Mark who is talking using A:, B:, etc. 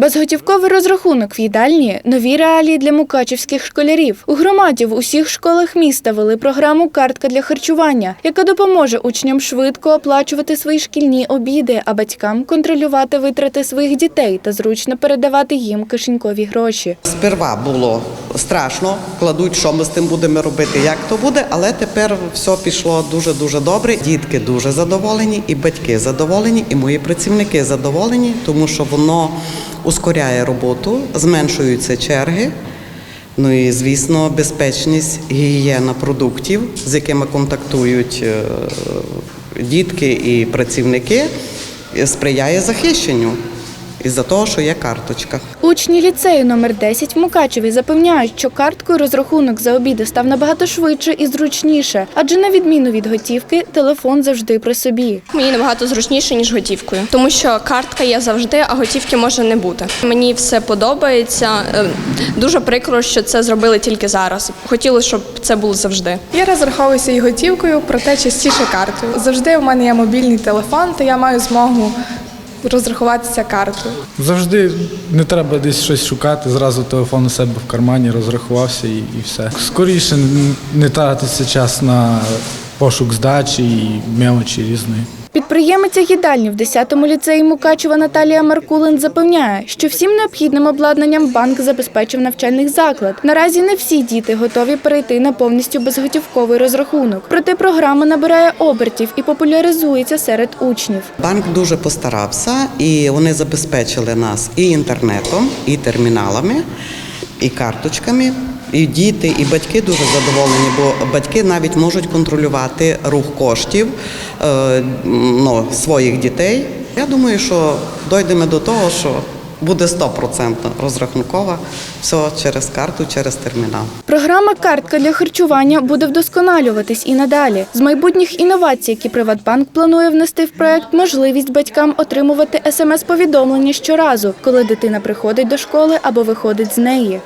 A: Безготівковий розрахунок в їдальні нові реалії для мукачівських школярів. У громаді в усіх школах міста вели програму Картка для харчування, яка допоможе учням швидко оплачувати свої шкільні обіди, а батькам контролювати витрати своїх дітей та зручно передавати їм кишенькові гроші.
B: Сперва було страшно, кладуть, що ми з тим будемо робити, як то буде, але тепер все пішло дуже дуже добре. Дітки дуже задоволені, і батьки задоволені, і мої працівники задоволені, тому що воно ускоряє роботу, зменшуються черги. Ну і звісно, безпечність гігієна продуктів, з якими контактують е, дітки і працівники, сприяє захищенню із-за того, що є карточка.
A: Учні ліцею номер 10 в Мукачеві запевняють, що карткою розрахунок за обіди став набагато швидше і зручніше, адже на відміну від готівки, телефон завжди при собі.
C: Мені набагато зручніше, ніж готівкою, тому що картка є завжди, а готівки може не бути. Мені все подобається. Е, Дуже прикро, що це зробили тільки зараз. Хотілося, щоб це було завжди.
D: Я розраховуюся і готівкою, проте частіше картою. Завжди в мене є мобільний телефон, то я маю змогу розрахуватися картою.
E: Завжди не треба десь щось шукати, зразу телефон у себе в кармані, розрахувався і, і все. Скоріше не тратиться час на пошук здачі і мелочі різної.
A: Підприємиця їдальні в 10-му ліцеї Мукачева Наталія Маркулин запевняє, що всім необхідним обладнанням банк забезпечив навчальний заклад. Наразі не всі діти готові перейти на повністю безготівковий розрахунок. Проте програма набирає обертів і популяризується серед учнів.
B: Банк дуже постарався, і вони забезпечили нас і інтернетом, і терміналами, і карточками. І діти, і батьки дуже задоволені, бо батьки навіть можуть контролювати рух коштів е, ну, своїх дітей. Я думаю, що дійдемо до того, що буде 100% розрахункова все через карту, через термінал.
A: Програма Картка для харчування буде вдосконалюватись і надалі. З майбутніх інновацій, які Приватбанк планує внести в проект, можливість батькам отримувати смс-повідомлення щоразу, коли дитина приходить до школи або виходить з неї.